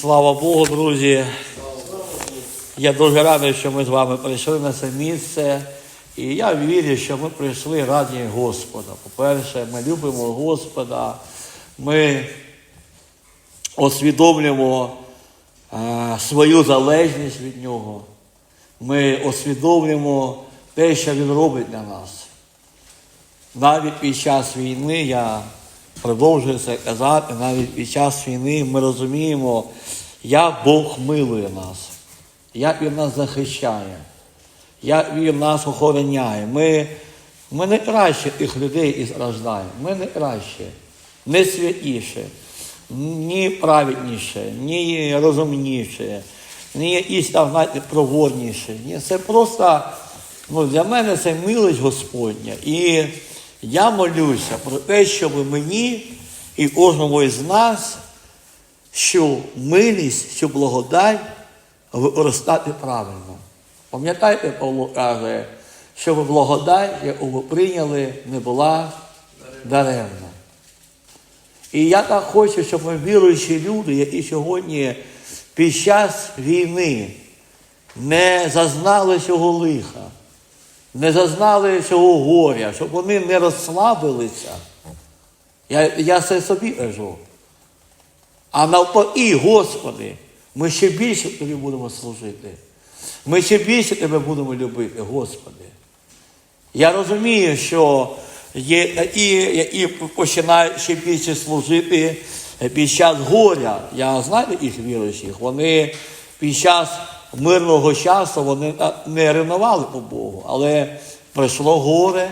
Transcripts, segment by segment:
Слава Богу, друзі. Я дуже радий, що ми з вами прийшли на це місце. І я вірю, що ми прийшли раді Господа. По-перше, ми любимо Господа, ми усвідомлюємо е, свою залежність від Нього. Ми усвідомлюємо те, що Він робить для нас. Навіть під час війни я продовжую це казати, навіть під час війни ми розуміємо, як Бог милує нас, як Він нас захищає, як Він нас охороняє. Ми, ми не краще тих людей і страждаємо. Ми не краще, не святіше, ні праведніше, ні розумніше, ні там знаєте, проворніше. Ні, це просто ну, для мене це милость Господня. І я молюся про те, щоб мені і кожному із нас, що милість, що благодать використати правильно. Пам'ятаєте, Павло каже, щоб благодать, яку ви прийняли, не була даремна. І я так хочу, щоб ми віруючі люди, які сьогодні під час війни не зазнали цього лиха, не зазнали цього горя, щоб вони не розслабилися. Я, я це собі кажу. А навпаки, Господи, ми ще більше тобі будемо служити. Ми ще більше тебе будемо любити, Господи. Я розумію, що є такі, які починають ще більше служити під час горя. Я знаю таких віруючих, вони під час мирного часу вони не ревнували по Богу, але прийшло горе,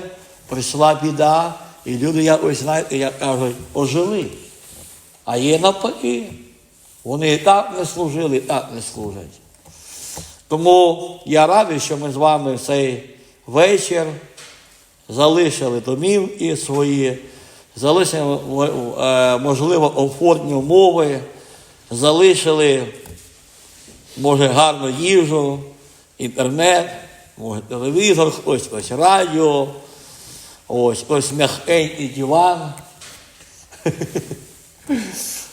прийшла біда, і люди якось, знаєте, як кажуть, ожили. А є навпаки. Вони і так не служили, і так не служать. Тому я радий, що ми з вами цей вечір залишили домівки свої, залишили, е, можливо, комфортні умови, залишили, може, гарну їжу, інтернет, може, телевізор, ось ось радіо, ось ось м'якенький диван.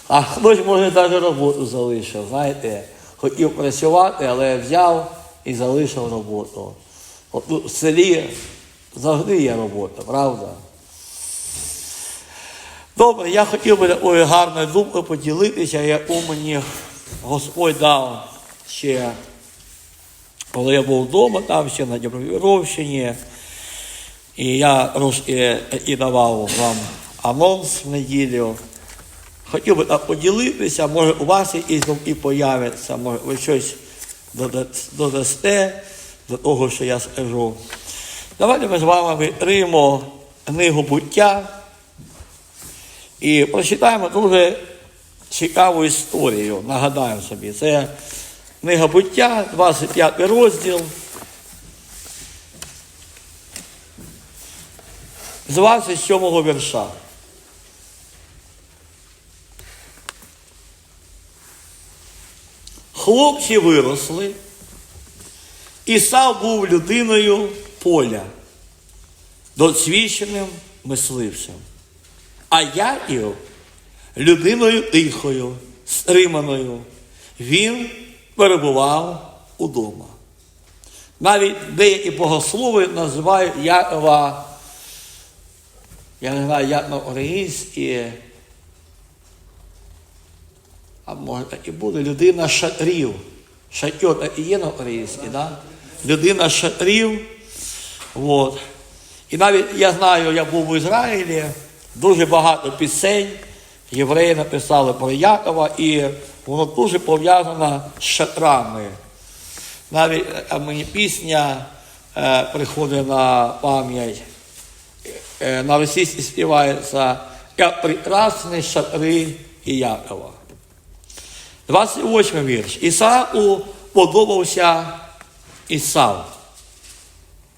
А хтось, може, навіть роботу залишив, знаєте, хотів працювати, але взяв і залишив роботу. От в селі завжди є робота, правда? Добре, я хотів би такою гарною думкою поділитися, яку мені Господь дав ще, коли я був вдома, там ще на Дніпровіровщині. І я трошки і давав вам анонс в неділю. Хотів би так поділитися, може у вас якісь думки появляться, може ви щось додасте до того, що я скажу. Давайте ми з вами відкриємо книгу буття і прочитаємо дуже цікаву історію. Нагадаємо собі, це книга буття, 25 розділ. З 27 вірша. Хлопці виросли, Ісав був людиною поля, досвідченим мисливцем. А я Яків людиною тихою, стриманою. Він перебував удома. Навіть деякі богослови називають Якова, я не знаю, як на українській, а може так і буде, людина шатрів. Шатьор так і є на українській, да? людина шатрів. От. І навіть я знаю, я був в Ізраїлі, дуже багато пісень. Євреї написали про Якова, і воно дуже пов'язано з шатрами. Навіть а мені пісня е, приходить на пам'ять, е, на російській співається як прекрасні шатри і Якова. 28 вірш. Ісаку подобався Ісав,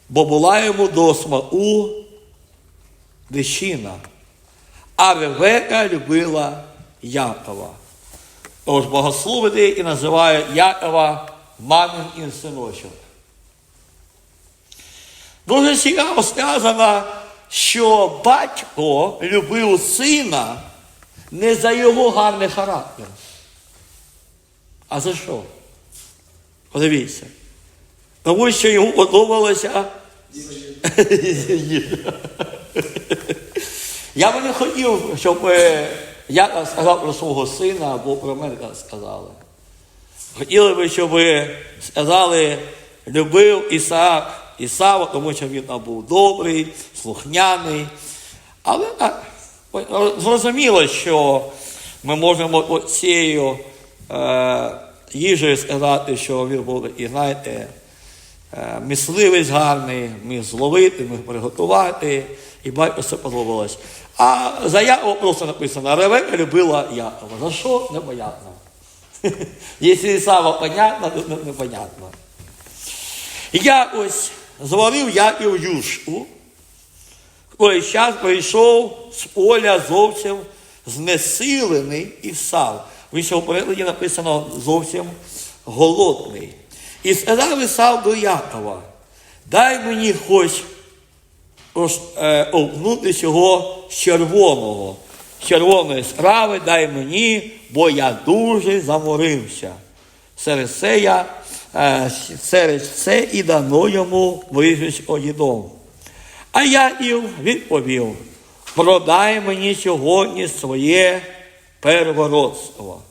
бо була йому до смаку дещина, а Ревека любила Якова. Тож богослови деякі називають Якова мамин синочок. Дуже цікаво сказано, що батько любив сина не за його гарний характер. А за що? Подивіться. Тому що йому подобалося. Я би не хотів, щоб е, я сказав про свого сина або про мене сказали. Хотіли би, щоб сказали, любив Ісаак Ісава, тому що він був добрий, слухняний. Але зрозуміло, що ми можемо цією е, їжею сказати, що він був, і знаєте, мисливець гарний, міг зловити, міг приготувати, і батько все подобалось. А за Якова просто написано, Ревека любила Якова. За що? Непонятно. Якщо Ісава понятно, то не- непонятно. Якось зварив Яків юшку. Той час прийшов з поля зовсім знесилений і сав. В іншому перекладі написано зовсім голодний. І сказав Ісав до Якова, дай мені хоч е, цього червоного, червоної страви дай мені, бо я дуже заморився. Серед це я, е, серед це і дано йому вижить одідом. А Яків відповів: продай мені сьогодні своє первородство.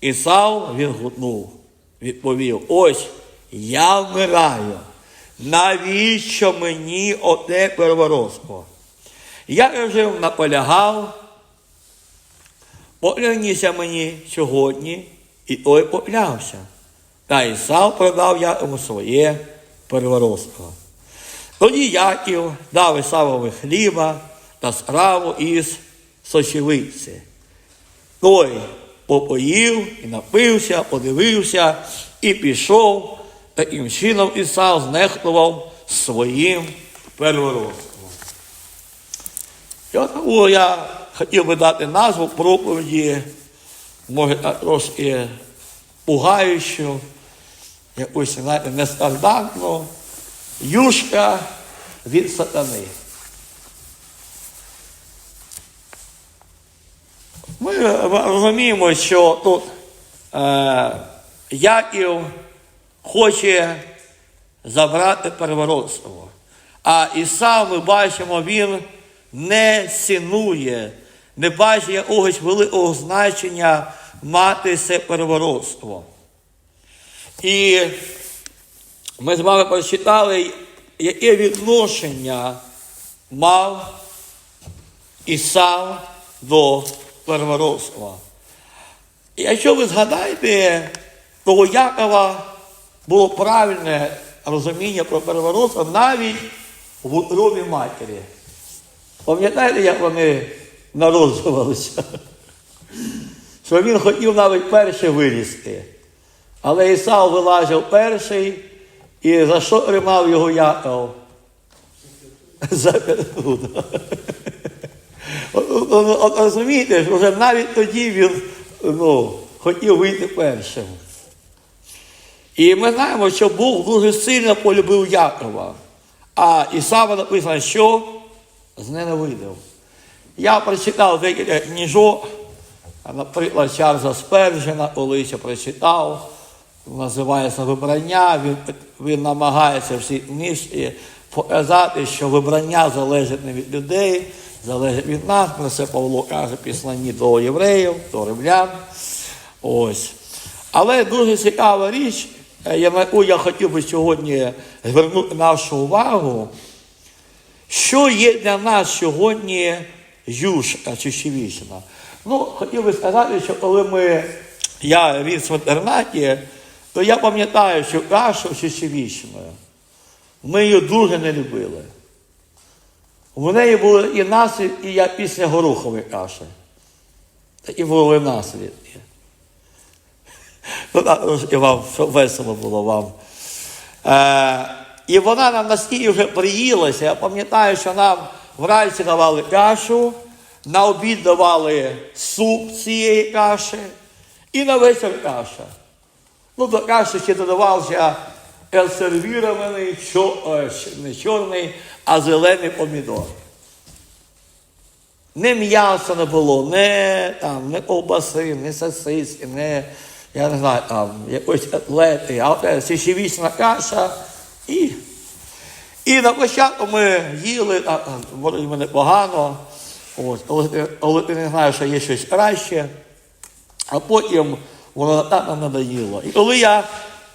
Ісав відгукнув, відповів: Ось я вмираю. Навіщо мені оте первородство? Я вже наполягав, поклянися мені сьогодні, і той поклявся. Та Ісав продав я йому своє первородство. Тоді Яків дав Ісавові хліба та страву із сочевиці. Той попоїв і напився, подивився і пішов, таким чином Ісав знехтував своїм первородством. І от я хотів би дати назву проповіді, може так трошки пугаючу, якусь, знаєте, нестандартну, юшка від сатани. Ми розуміємо, що тут е, Яків хоче забрати первородство. А Ісав, ми бачимо, він не цінує, не бачить якогось великого значення мати це первородство. І ми з вами прочитали, яке відношення мав Ісав до первородства. І якщо ви згадаєте, то у Якова було правильне розуміння про первородство навіть в утробі матері. Пам'ятаєте, як вони народжувалися? Що він хотів навіть перший вилізти. Але Ісав вилазив перший, і за що тримав його Яков? За п'ятку. да. От, от, от, от Розумієте, вже навіть тоді він ну, хотів вийти першим. І ми знаємо, що Бог дуже сильно полюбив Якова. А Ісава написано, що зненавидив. Я прочитав декілька книжок, наприклад, Чарльза Спержена, колись я прочитав, називається Вибрання. Він, він намагається всі книжці показати, що вибрання залежить не від людей, залежить від нас. Про це Павло каже післанні до євреїв, до римлян. Ось. Але дуже цікава річ, е, яку я хотів би сьогодні звернути нашу увагу. Що є для нас сьогодні юшка чи щевічна? Ну, хотів би сказати, що коли ми, я ріс в інтернаті, то я пам'ятаю, що кашу щевічною. Ми її дуже не любили. У неї були і наслідки, і я після горохової каші. Такі були наслідки. Трошки вам, щоб весело було вам. Е, і вона нам настільки вже приїлася. Я пам'ятаю, що нам вранці давали кашу, на обід давали суп цієї каші, і на вечір каша. Ну, до каші ще додавався консервірований, е, не чорний, а зелений помідор. Не м'яса не було, не, там, не ковбаси, не сосиски, не я не знаю, там, якоїсь атлети, а от січевічна каша і. І на початку ми їли, вроді мене погано, ось, але, але ти не знаєш, що є щось краще, а потім воно так нам надоїло. І коли я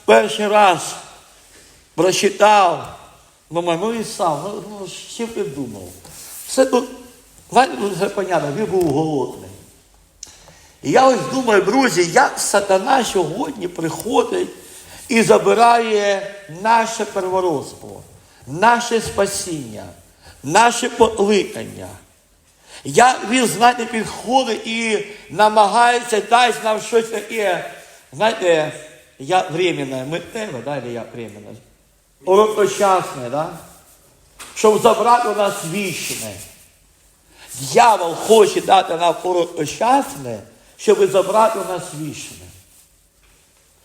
перший раз прочитав, думаю, ну і сам, ну, ну що ти думав? Все тут, тут понятно, він був голодний. І я ось думаю, друзі, як сатана сьогодні приходить і забирає наше первородство, наше спасіння, наше покликання. Як він, знаєте, підходить і намагається дати нам щось таке, знаєте, я временне, миттєве, да, или як временне? Короткочасне, да? щоб забрати у нас вічне. Дьявол хоче дати нам короткочасне, щоб забрати у нас вічне.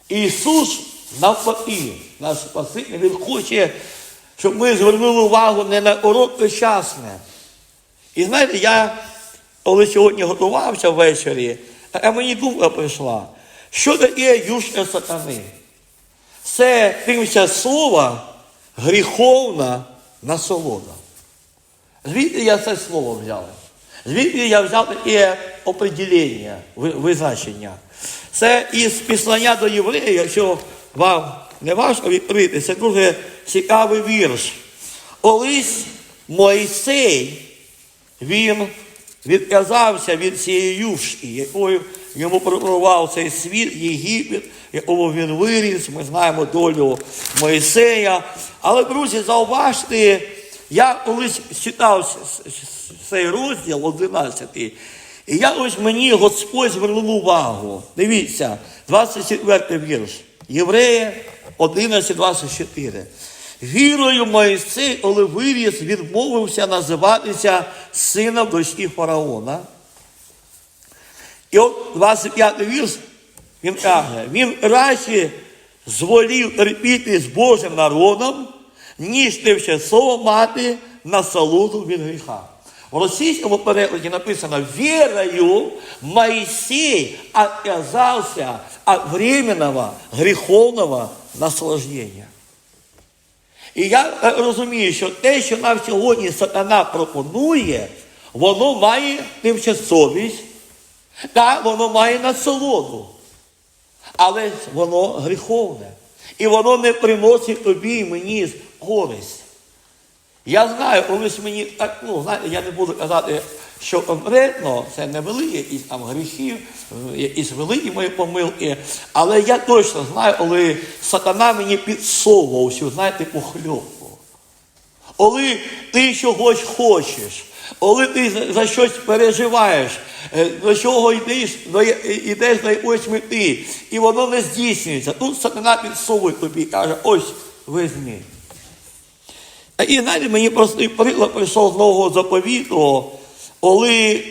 Ісус навпаки, наш Спаситель, Він хоче, щоб ми звернули увагу не на короткочасне. І знаєте, я коли сьогодні готувався ввечері, а мені думка прийшла, що таке юшка сатани? Це тимся слова гріховна насолода. Звідки я це слово взяв? Звідки я взяв таке определення, визначення? Це із післання до євреїв, якщо вам не важко відкрити, це дуже цікавий вірш. Колись Мойсей, він відказався від цієї юшки, якою йому пропонував цей світ, Єгипет, якому він виріс. Ми знаємо долю Моїсея. Але, друзі, зауважте, я колись читав цей розділ 11, і я ось мені Господь звернув увагу. Дивіться, 24 вірш. Єврея 11, 24. Вірою Моїсей, коли виріс, відмовився називатися сином дочки фараона. І от 25 вірш, він каже, він радше зволів терпіти з Божим народом, ніж тимчасово мати насолоду від гріха. В російському перекладі написано «Вірою Моисей отказався от временного гріховного наслаждення. І я е, розумію, що те, що нам сьогодні сатана пропонує, воно має тимчасовість, та воно має насолоду. Але воно гріховне. І воно не приносить тобі і мені користь. Я знаю, колись мені так, ну, знаєте, я не буду казати, що конкретно це не великі якісь там гріхи, е, якісь великі мої помилки, але я точно знаю, коли сатана мені підсовував, що, знаєте, похльопку. Коли ти чогось хочеш, коли ти за- щось переживаєш, е, до чого йдеш, до, я- йдеш до якоїсь мети, і воно не здійснюється, тут сатана підсовує тобі і каже, ось візьми. І знаєте, мені простий приклад прийшов з нового заповіту, коли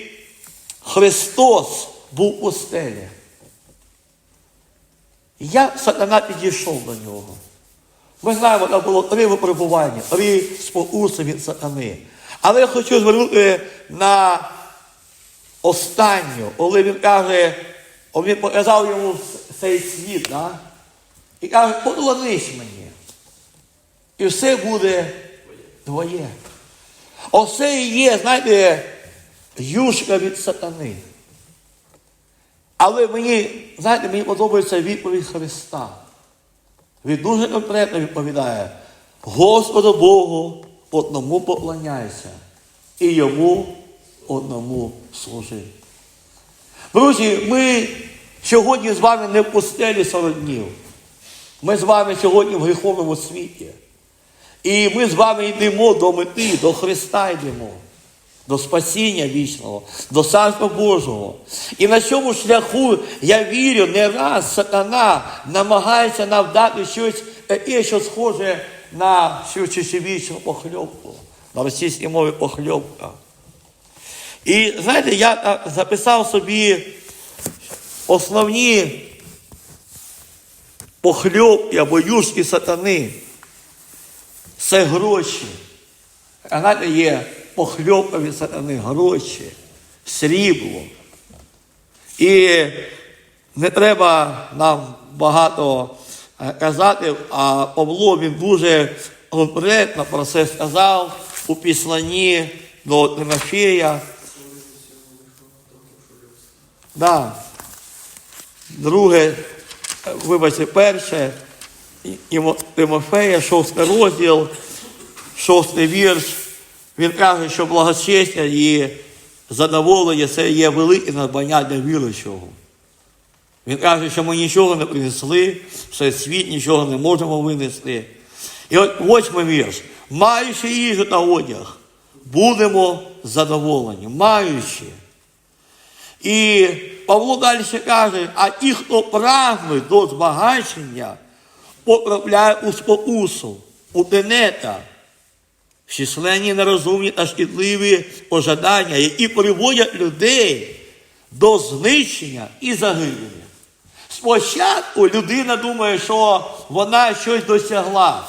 Христос був у стелі. Як сатана підійшов до нього? Ми знаємо, там було три випробування, три спокуси від сатани. Але я хочу звернути на останню, коли він каже, він показав йому цей світ, да? і каже, поклонись мені. І все буде твоє. Оце і є, знаєте, юшка від сатани. Але мені, знаєте, мені подобається відповідь Христа. Він дуже конкретно відповідає: Господу Богу одному поклоняйся і йому одному служи. Друзі, ми сьогодні з вами не в пустелі 40 днів. Ми з вами сьогодні в гріховному світі. І ми з вами йдемо до мети, до Христа йдемо, до спасіння вічного, до Царства Божого. І на цьому шляху, я вірю, не раз сатана намагається нам дати щось таке, що схоже на цю чечевічну похльопку, на російській мові похльопка. І знаєте, я записав собі основні похльопки або юшки сатани. Це гроші. А знаєте, є похльопка від сатани, гроші, срібло. І не треба нам багато е, казати, а Павло він дуже конкретно про це сказав у післанні до Тимофея. Да. Друге, вибачте, перше, Тимофея, шостий розділ, шостий вірш. Він каже, що благочестя і задоволення це є велике надбання для віруючого. Він каже, що ми нічого не принесли, що світ нічого не можемо винести. І от восьмий вірш. Маючи їжу та одяг, будемо задоволені. Маючи. І Павло далі каже, а ті, хто прагнуть до збагачення, потрапляє у спокусу, у тенета, численні нерозумні та шкідливі пожадання, які приводять людей до знищення і загибелі. Спочатку людина думає, що вона щось досягла.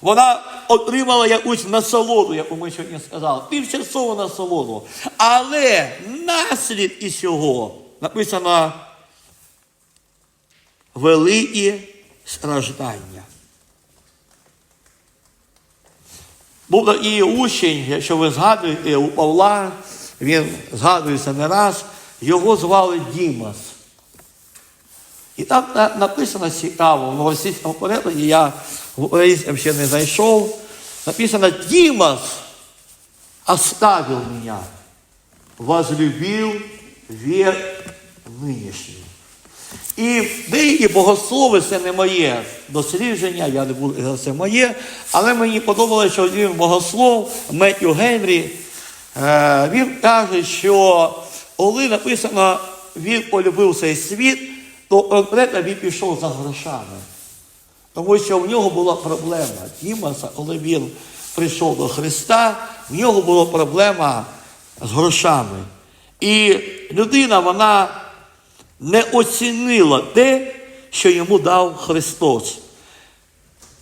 Вона отримала якусь насолоду, яку ми сьогодні сказали, тимчасову насолоду. Але наслідки цього написано великі страждання. Був такий учень, якщо ви згадуєте, у Павла, він згадується не раз, його звали Дімас. І там написано цікаво, в російському перекладі я в українському ще не знайшов. Написано Дімас оставил меня, возлюбив век нинішній. І деякі богослови, це не моє дослідження, я не буду це моє, але мені подобалося, що один богослов Меттю Генрі, е, він каже, що коли написано, він полюбив цей світ, то конкретно він пішов за грошами. Тому що в нього була проблема. Дімаса, коли він прийшов до Христа, в нього була проблема з грошами. І людина, вона не оцінила те, що йому дав Христос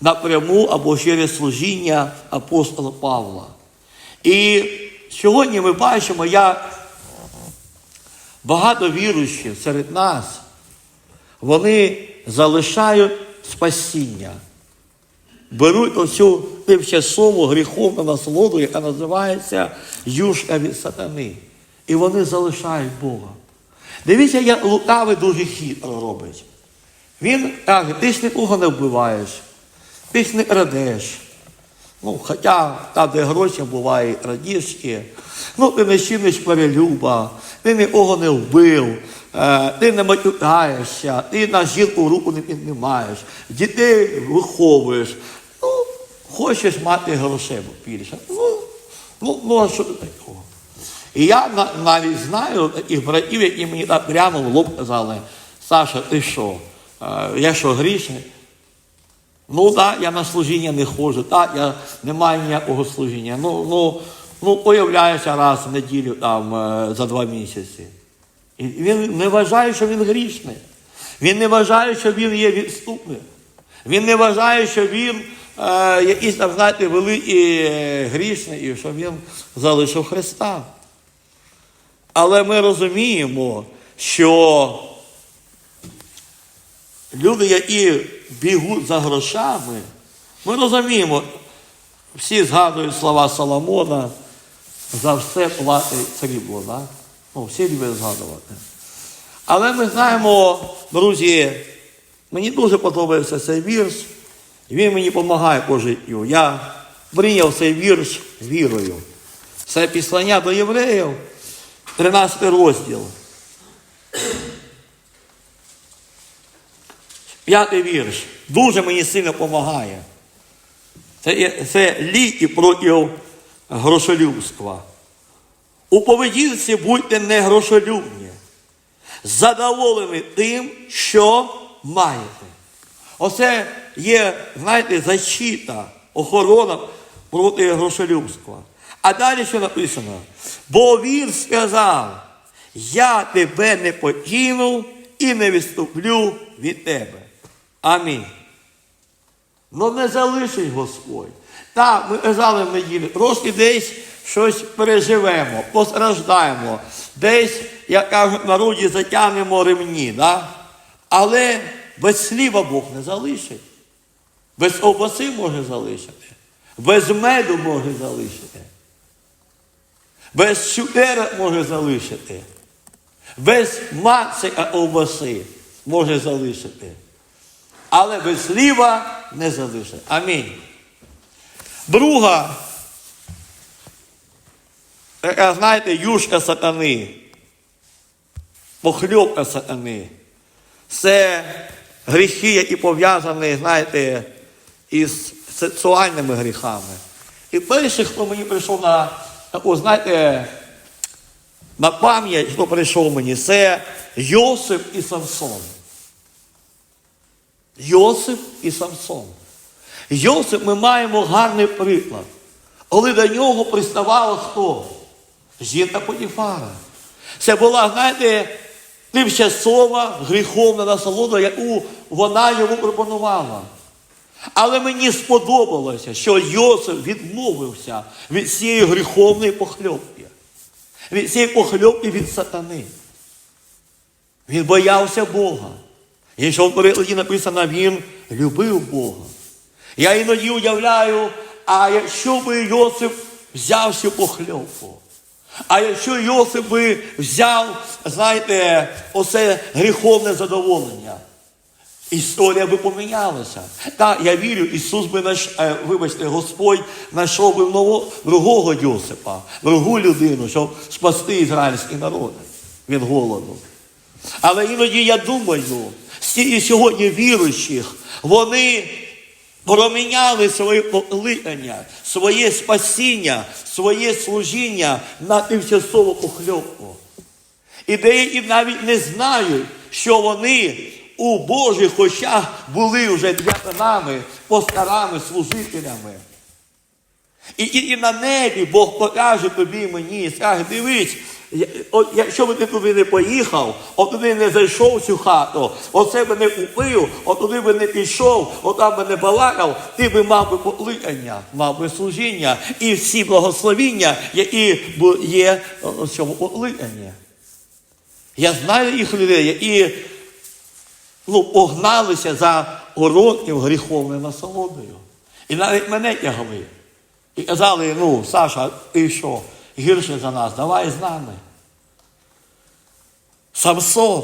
напряму або через служіння апостола Павла. І сьогодні ми бачимо, як багато віруючих серед нас, вони залишають спасіння, беруть оцю тимчасову гріховну насолоду, яка називається юшка від сатани. І вони залишають Бога. Дивіться, як лукавий дуже хитро робить. Він каже, ти ж нікого не вбиваєш, ти ж не крадеш. Ну, хоча там, де гроші буває крадіжки, ну ти не чиниш перелюба, ти нікого не вбив, ти не матюкаєшся, ти на жінку руку не піднімаєш, дітей виховуєш. Ну, хочеш мати грошей більше. Ну, ну, ну що такого? І я навіть знаю таких братів, які мені так прямо в лоб казали, Саша, ти що? Е, Я що грішний? Ну так, я на служіння не ходжу, так, я не маю ніякого служіння. Ну, ну, ну появляюся раз в неділю там е, за два місяці. Він не вважає, що він грішний. Він не вважає, що він є відступник. Він не вважає, що він е, якийсь там, знаєте, великий е, грішний, і що він залишив Христа. Але ми розуміємо, що люди, які бігуть за грошами, ми розуміємо, всі згадують слова Соломона, за все платить срібло, да? Ну, всі люблять згадувати. Але ми знаємо, друзі, мені дуже подобається цей вірш, і він мені допомагає по життю. Я прийняв цей вірш вірою. Це післання до євреїв, 13 розділ. П'ятий вірш. Дуже мені сильно допомагає. Це, це ліки проти грошолюбства. У поведінці будьте не грошолюбні, задоволені тим, що маєте. Оце є, знаєте, защита, охорона проти грошолюбства. А далі що написано? Бо він сказав, я тебе не покину і не відступлю від тебе. Амінь. Ну не залишить Господь. Так, ми казали в неділю, трошки десь щось переживемо, постраждаємо, десь, як кажуть, в народі затягнемо ремні. Да? Але без сліва Бог не залишить. Без ковбаси може залишити, без меду може залишити, без цукерок може залишити, без маці ковбаси може залишити. Але без сліва не залишить. Амінь. Друга, така, знаєте, юшка сатани, похльопка сатани. Це гріхи, які пов'язані, знаєте, із сексуальними гріхами. І перший, хто мені прийшов на таку, знаєте, на пам'ять, хто прийшов мені, це Йосип і Самсон. Йосип і Самсон. Йосип ми маємо гарний приклад. Коли до нього приставала хто? Жінка Потіфара. Це була, знаєте, тимчасова гріховна насолода, яку вона йому пропонувала. Але мені сподобалося, що Йосип відмовився від цієї гріховної похльопки, від цієї похльопки від сатани. Він боявся Бога. Якщо в перекладі написано, він любив Бога. Я іноді уявляю, а якщо би Йосип взяв цю похльопку, а якщо Йосип би взяв, знаєте, оце гріховне задоволення, історія би помінялася. Так, я вірю, Ісус би наш, е, вибачте, Господь знайшов би нового, другого Йосипа, другу людину, щоб спасти ізраїльський народ від голоду. Але іноді я думаю, стільки сьогодні віруючих, вони проміняли своє покликання, своє спасіння, своє служіння на тимчасову похльопку. І деякі навіть не знають, що вони у Божих очах були вже дяконами, пастарами, служителями. І тільки на небі Бог покаже тобі мені, і скаже, дивись, якщо би ти туди не поїхав, от не зайшов цю хату, оце би не купив, от туди би не пішов, от там би не балакав, ти би мав би покликання, мав би служіння і всі благословіння, які є в цьому покликанні. Я знаю їх людей, які ну, погналися за уроків гріховною насолодою. І навіть мене тягли. І казали, ну, Саша, ти що, гірше за нас, давай з нами. Самсон.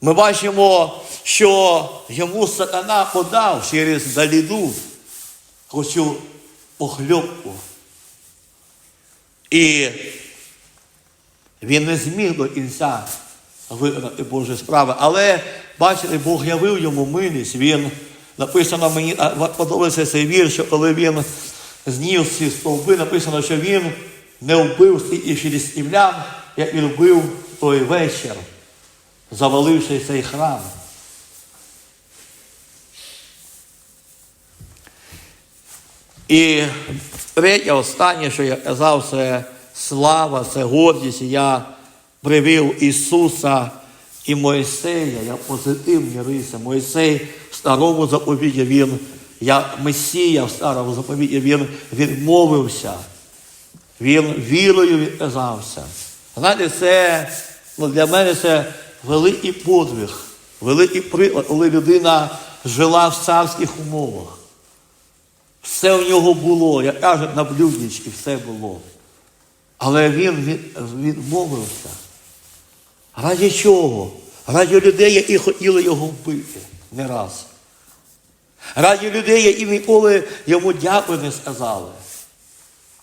Ми бачимо, що йому сатана подав через Даліду оцю похльопку. І він не зміг до кінця виконати Божі справи. Але, бачите, Бог явив йому милість. Він написано мені, подобається цей вірш, що коли він зніс ці стовби, написано, що він не вбив стільки філістимлян, як він вбив той вечір, заваливши цей храм. І третє, останнє, що я казав, це слава, це гордість. Я привів Ісуса і Мойсея, я позитивні риси. Мойсей в старому заповіді він, я Месія в старому заповіді, він відмовився. Він вірою відказався. Знаєте, це ну, для мене це великий подвиг, великий приклад, коли людина жила в царських умовах. Все в нього було, як кажуть, на блюдечки все було. Але він відмовився. Раді чого? Раді людей, які хотіли його вбити не раз. Раді людей, які ніколи йому дякую не сказали.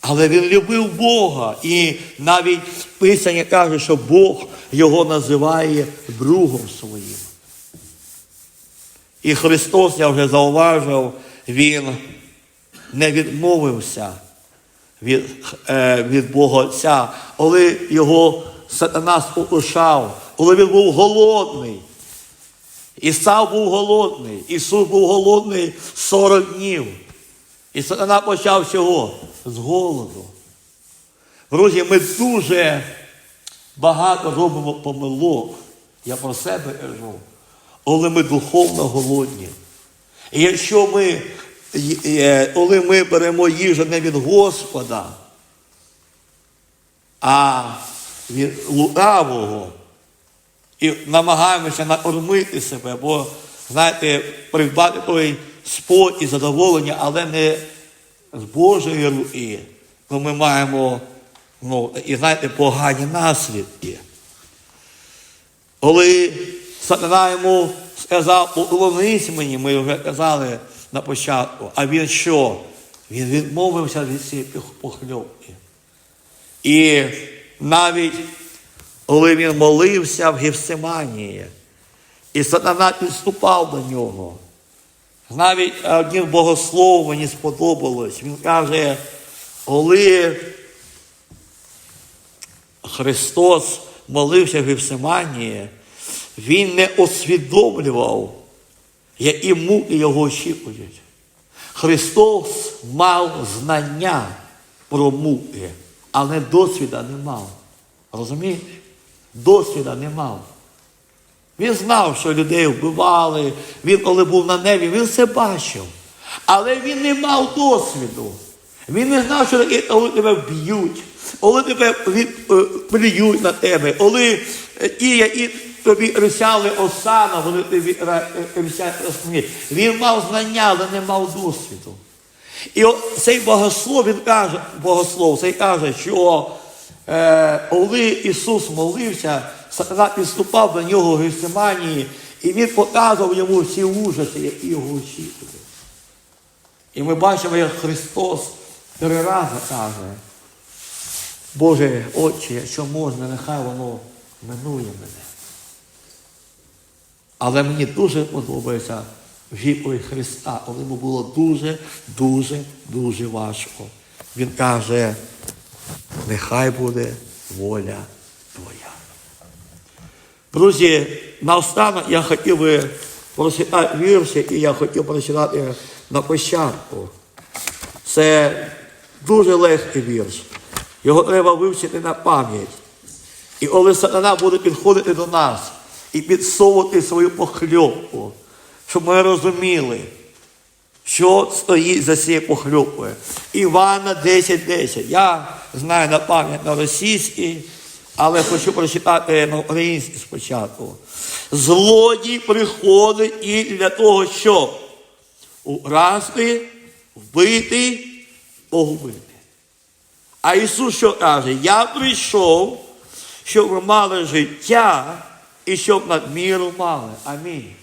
Але він любив Бога. І навіть Писання каже, що Бог його називає другом своїм. І Христос, я вже зауважив, Він не відмовився від, е, від Бога Отця, коли його сатана спокушав, коли він був голодний. Ісав був голодний, Ісус був голодний 40 днів. І сатана почав чого? З голоду. Друзі, ми дуже багато робимо помилок. Я про себе кажу, коли ми духовно голодні. І якщо ми, е, коли ми беремо їжу не від Господа, а від лукавого і намагаємося накормити себе, бо, знаєте, придбати той спокій, задоволення, але не з Божої руки, то ми маємо, ну, і знаєте, погані наслідки. Коли сатана йому сказав, уклонись мені, ми вже казали на початку, а він що? Він відмовився від цієї похльопки. І навіть коли він молився в Гефсиманії, і сатана підступав до нього. Навіть один богослов мені сподобалось. Він каже, коли Христос молився в Гефсиманії, Він не усвідомлював, які муки його очікують. Христос мав знання про муки, але досвіда не мав. Розумієте? Досвіда не мав. Він знав, що людей вбивали, він, коли був на небі, він все бачив. Але він не мав досвіду. Він не знав, що таке, коли тебе б'ють, коли тебе е, плюють на тебе, коли е, ті, які тобі рисяли осана, вони тобі е, рисяли. Він мав знання, але не мав досвіду. І цей богослов, він каже, богослов, цей каже, що е, коли Ісус молився, сатана підступав до нього в Гефсиманії, і він показував йому всі ужаси, які його очікують. І ми бачимо, як Христос три рази каже, Боже, Отче, якщо можна, нехай воно минує мене. Але мені дуже подобається відповідь Христа, коли йому було дуже, дуже, дуже важко. Він каже, нехай буде воля Твоя. Друзі, наостанок я хотів би прочитати вірші, і я хотів прочитати на початку. Це дуже легкий вірш. Його треба вивчити на пам'ять. І коли сатана буде підходити до нас і підсовувати свою похльопку, щоб ми розуміли, що стоїть за цією похльопкою. Івана 10.10. Я знаю на пам'ять на російській, але хочу прочитати на українській спочатку. Злодій приходить і для того, щоб украсти, вбити, погубити. А Ісус що каже? Я прийшов, щоб ви мали життя і щоб надміру мали. Амінь.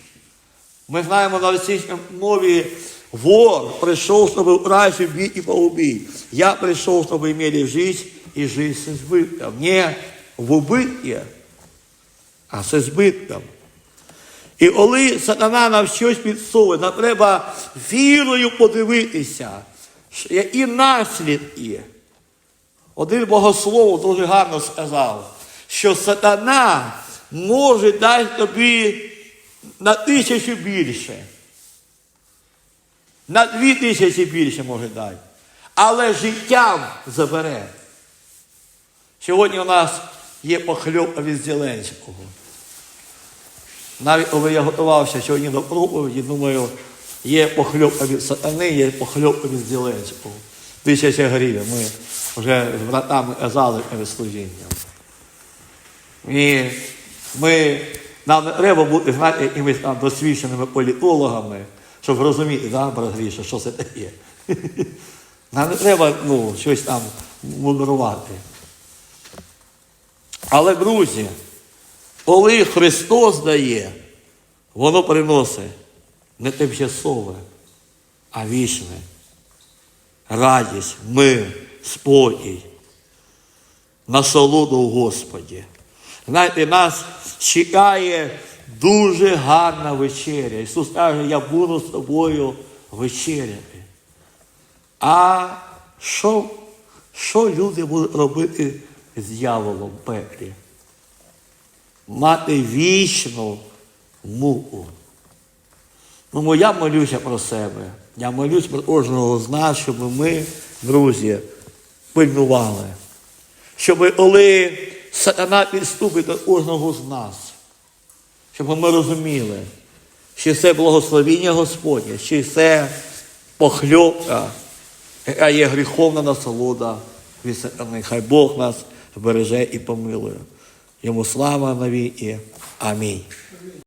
Ми знаємо на російській мові вор прийшов, щоб украсти, вбити і погубити. Я прийшов, щоб ви мали життя і життя з збитком. Не в убитке, а з збитком. І коли сатана нам щось підсовує, нам треба вірою подивитися, які наслідки. Один богослов дуже гарно сказав, що сатана може дати тобі на тисячу більше. На дві тисячі більше може дати. Але життям забере. Сьогодні у нас є похльопка від Зеленського. Навіть коли я готувався сьогодні до проповіді, думаю, є похльопка від сатани, є похльопка від Зеленського. Тисяча гривень. Ми вже з братами казали перед служінням. І ми, нам не треба бути, знаєте, якимись там досвідченими політологами, щоб розуміти, да, брат Гріша, що це таке. Нам не треба ну, щось там мудрувати. Але, друзі, коли Христос дає, воно приносить не тимчасове, а вічне. Радість, мир, спокій, насолоду в Господі. Знаєте, нас чекає дуже гарна вечеря. Ісус каже, я буду з тобою вечеряти. А що, що люди будуть робити з дьяволом в пеклі? Мати вічну муку. Ну, я молюся про себе. Я молюсь про кожного з нас, щоб ми, друзі, пильнували. Щоб коли сатана підступить до кожного з нас, щоб ми розуміли, що це благословіння Господнє, що це похльопка, яка є гріховна насолода від сатани. Хай Бог нас збереже і помилує. Йому слава навіки. Амінь.